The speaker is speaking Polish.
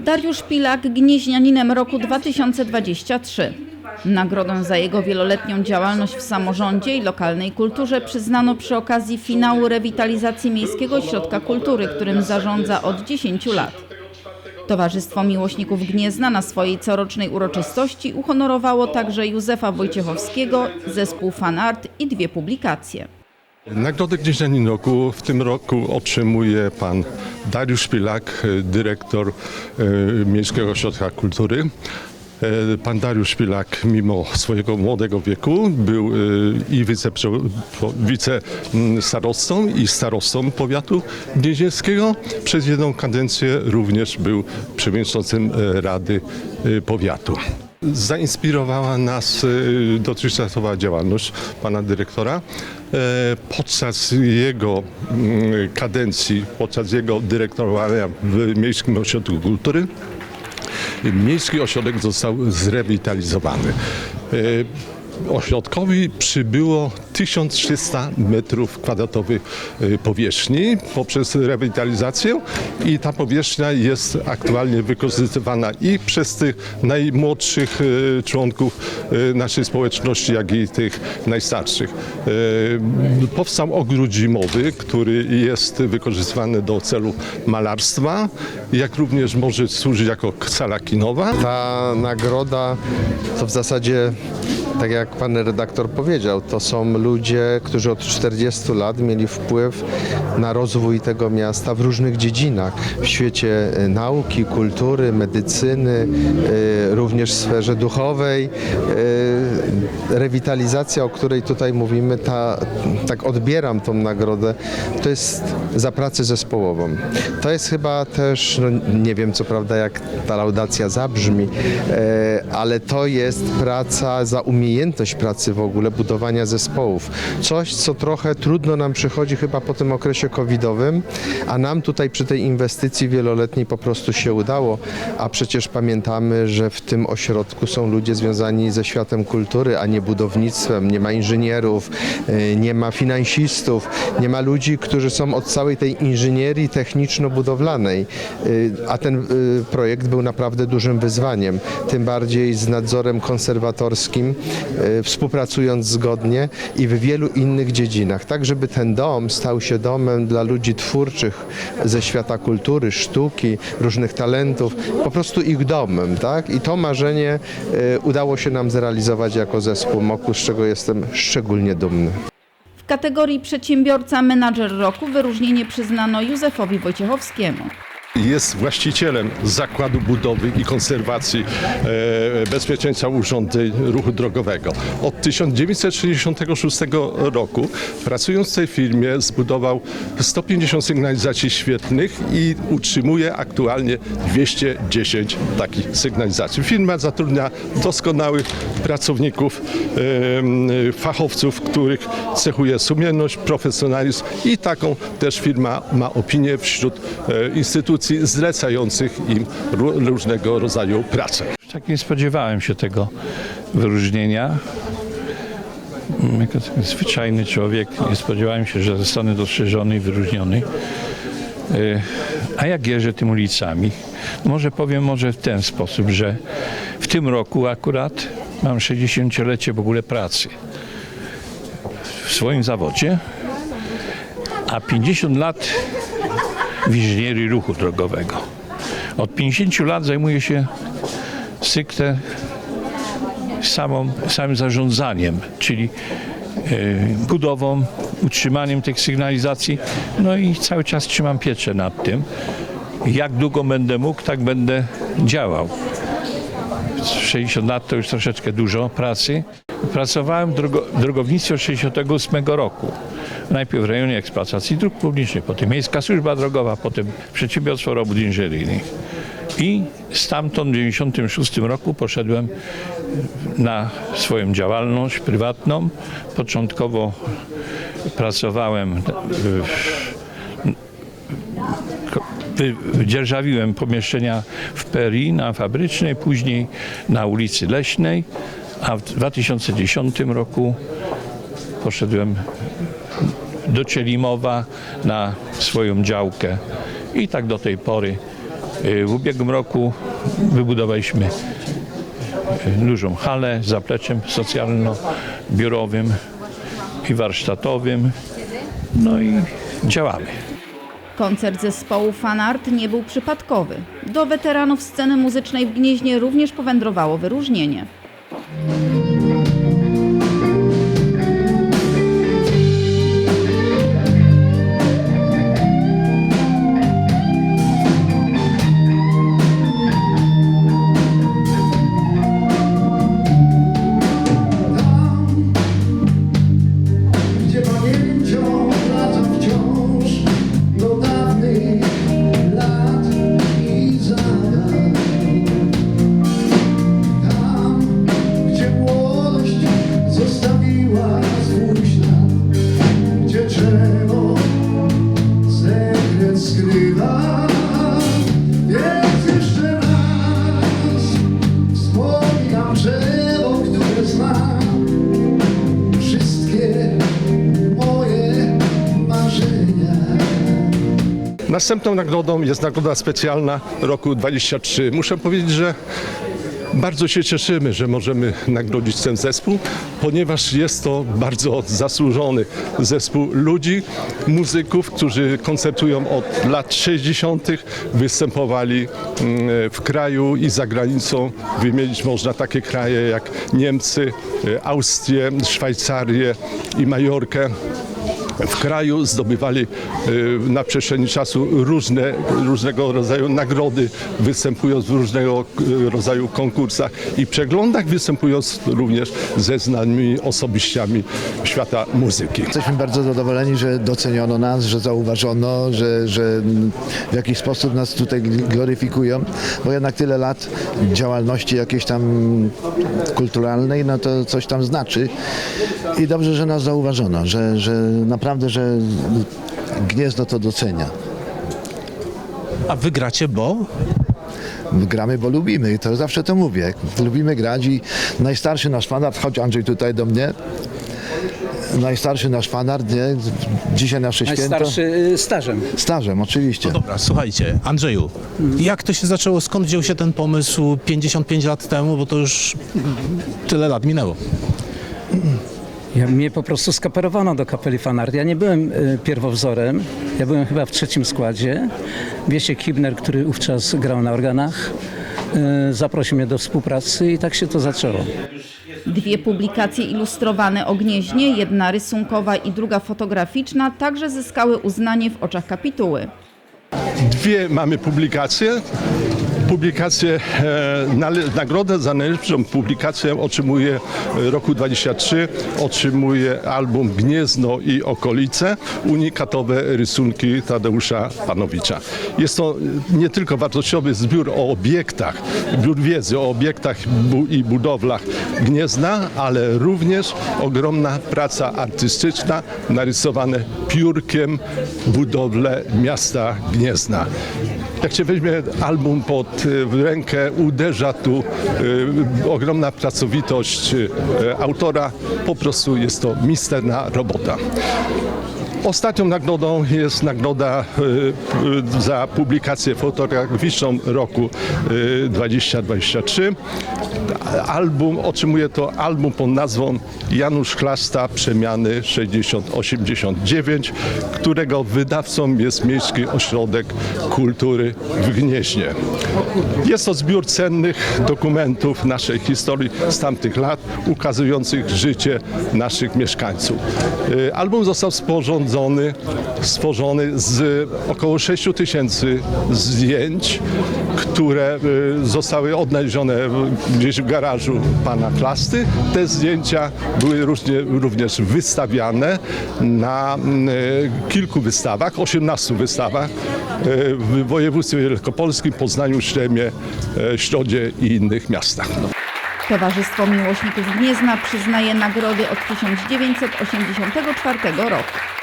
Dariusz Pilak gnieźnianinem roku 2023. Nagrodę za jego wieloletnią działalność w samorządzie i lokalnej kulturze przyznano przy okazji finału rewitalizacji Miejskiego Ośrodka Kultury, którym zarządza od 10 lat. Towarzystwo Miłośników Gniezna na swojej corocznej uroczystości uhonorowało także Józefa Wojciechowskiego, zespół Fanart i dwie publikacje. Nagrodę Gnieźnianin Roku w tym roku otrzymuje pan Dariusz Pilak, dyrektor e, Miejskiego Ośrodka Kultury. E, Pan Dariusz Pilak, mimo swojego młodego wieku, był e, i wicestarostą i starostą powiatu gnieźnieńskiego. Przez jedną kadencję również był przewodniczącym Rady Powiatu. Zainspirowała nas e, dotychczasowa działalność pana dyrektora. E, Podczas jego mm, kadencji, podczas jego dyrektorowania w Miejskim Ośrodku Kultury, Miejski ośrodek został zrewitalizowany. Ośrodkowi przybyło 1300 metrów kwadratowych e, powierzchni poprzez rewitalizację i ta powierzchnia jest aktualnie wykorzystywana i przez tych najmłodszych e, członków e, naszej społeczności, jak i tych najstarszych. Powstał ogród zimowy, który jest wykorzystywany do celu malarstwa, jak również może służyć jako sala kinowa. Ta nagroda to w zasadzie, tak jak pan redaktor powiedział, to są ludzie, którzy od 40 lat mieli wpływ na rozwój tego miasta w różnych dziedzinach. W świecie e, nauki, kultury, medycyny, e, również w sferze duchowej. E, Rewitalizacja, o której tutaj mówimy, ta, tak odbieram tą nagrodę, to jest za pracę zespołową. To jest chyba też, no nie wiem co prawda jak ta laudacja zabrzmi, ale to jest praca za umiejętność pracy w ogóle, budowania zespołów. Coś, co trochę trudno nam przychodzi chyba po tym okresie covidowym, a nam tutaj przy tej inwestycji wieloletniej po prostu się udało, a przecież pamiętamy, że w tym ośrodku są ludzie związani ze światem kultury, a nie budownictwem, nie ma inżynierów, e, nie ma finansistów, nie ma ludzi, którzy są od całej tej inżynierii techniczno-budowlanej, Y, a ten y, projekt był naprawdę dużym wyzwaniem, tym bardziej z nadzorem konserwatorskim, y, współpracując zgodnie i w wielu innych dziedzinach, tak żeby ten dom stał się domem dla ludzi twórczych ze świata kultury, sztuki, różnych talentów, po prostu ich domem, tak? I to marzenie y, udało się nam zrealizować jako zespół MOKU, z czego jestem szczególnie dumny. W kategorii Przedsiębiorca Menadżer Roku wyróżnienie przyznano Józefowi Wojciechowskiemu. Jest właścicielem Zakładu Budowy i Konserwacji e, Bezpieczeństwa Urządzeń Ruchu Drogowego. Od 1966 roku pracując w tej firmie zbudował 150 sygnalizacji świetnych i utrzymuje aktualnie 210 takich sygnalizacji. Firma zatrudnia doskonałych pracowników, e, fachowców, których cechuje sumienność, profesjonalizm i taką też firma ma opinię wśród e, instytucji zlecających im ró- różnego rodzaju pracę. Tak nie spodziewałem się tego wyróżnienia. Mm, Jako zwyczajny człowiek nie spodziewałem się, że zostanę dostrzeżony i wyróżniony. Y, A jak jeżdżę tym ulicami? Może powiem może w ten sposób, że w tym roku akurat mam 60-lecie w ogóle pracy w swoim zawodzie, a 50 lat w inżynierii ruchu drogowego. Od 50 lat zajmuję się stricte samą, samym zarządzaniem, czyli e, budową, utrzymaniem tych sygnalizacji. No i cały czas trzymam pieczę nad tym. Jak długo będę mógł, tak będę działał. 60 lat to już troszeczkę dużo pracy. Pracowałem w drogo, w drogownictwie od 68 roku. Najpierw w rejonie eksploatacji dróg publicznych, potem Miejska Służba Drogowa, potem Przedsiębiorstwo Robót Inżynieryjnych. I stamtąd w 96 roku poszedłem na swoją działalność prywatną. Początkowo pracowałem w ko- wy- dzierżawiłem pomieszczenia w Peri na fabrycznej, później na ulicy Leśnej, a w 2010 roku poszedłem do Cielimowa na swoją działkę i tak do tej pory Y, W ubiegłym roku wybudowaliśmy y, dużą halę z zapleczem socjalno-biurowym i warsztatowym. No i działamy. Koncert zespołu Fanart nie był przypadkowy. Do weteranów sceny muzycznej w Gnieźnie również powędrowało wyróżnienie. Następną nagrodą jest nagroda specjalna roku 23. Muszę powiedzieć, że bardzo się cieszymy, że możemy nagrodzić ten zespół, ponieważ jest to bardzo zasłużony zespół ludzi, muzyków, którzy koncertują od lat 60., występowali mm, w kraju i za granicą. Wymienić można takie kraje jak Niemcy, e, Austrię, Szwajcarię i Majorkę w kraju zdobywali y, na przestrzeni czasu różne, różnego rodzaju nagrody, występując w różnego y, rodzaju konkursach i przeglądach, występując również ze znanymi osobistościami świata muzyki. Jesteśmy bardzo zadowoleni, że doceniono nas, że zauważono, że, że w jakiś sposób nas tutaj gloryfikują, bo jednak tyle lat działalności jakiejś tam kulturalnej, no to coś tam znaczy. I dobrze, że nas zauważono, że, że naprawdę, że Gniezno to docenia. A wy gracie, bo? Gramy, bo lubimy i to zawsze to mówię. Lubimy grać i najstarszy nasz fanart, chodź Andrzej tutaj do mnie, najstarszy nasz fanart, nie? Dzisiaj nasze święto. Najstarszy y, stażem. Stażem, oczywiście. Dobra, słuchajcie, Andrzeju, jak to się zaczęło, skąd wziął się ten pomysł 55 lat temu, bo to już tyle lat minęło. Ja, mnie po prostu skaperowano do kapeli Fanart. Ja nie byłem y, pierwowzorem, ja byłem chyba w trzecim składzie. Wiesiek Hibner, który wówczas grał na organach, y, zaprosił mnie do współpracy i tak się to zaczęło. Dwie publikacje ilustrowane o Gnieźnie, jedna rysunkowa i druga fotograficzna, także zyskały uznanie w oczach kapituły. Dwie mamy publikacje. Publikację, e, nagrodę za najlepszą publikację otrzymuje e, roku 23, otrzymuje album Gniezno i okolice, unikatowe rysunki Tadeusza Panowicza. Jest to e, nie tylko wartościowy zbiór o obiektach, zbiór wiedzy o obiektach i budowlach Gniezna, ale również ogromna praca artystyczna, narysowane piórkiem budowle miasta Gniezna. Jak się weźmie album pod y, rękę, uderza tu y, ogromna pracowitość y, autora. Po prostu jest to misterna robota. Ostatnią nagrodą jest nagroda y, y, za publikację fotograficzną roku y, 2023. Album, otrzymuje to album pod nazwą Janusz Chlasta Przemiany 6089, którego wydawcą jest Miejski Ośrodek Kultury w Gnieźnie. Jest to zbiór cennych dokumentów naszej historii z tamtych lat, ukazujących życie naszych mieszkańców. Y, Album został sporządzony, stworzony z około 6 tysięcy zdjęć, które y, zostały odnalezione gdzieś w garażu pana Klasty. Te zdjęcia były różnie, również wystawiane na y, kilku wystawach, 18 wystawach y, w województwie wielkopolskim, Poznaniu, Śremie, Środzie i innych miastach. Towarzystwo Miłośników Gniezna przyznaje nagrody od 1984 roku.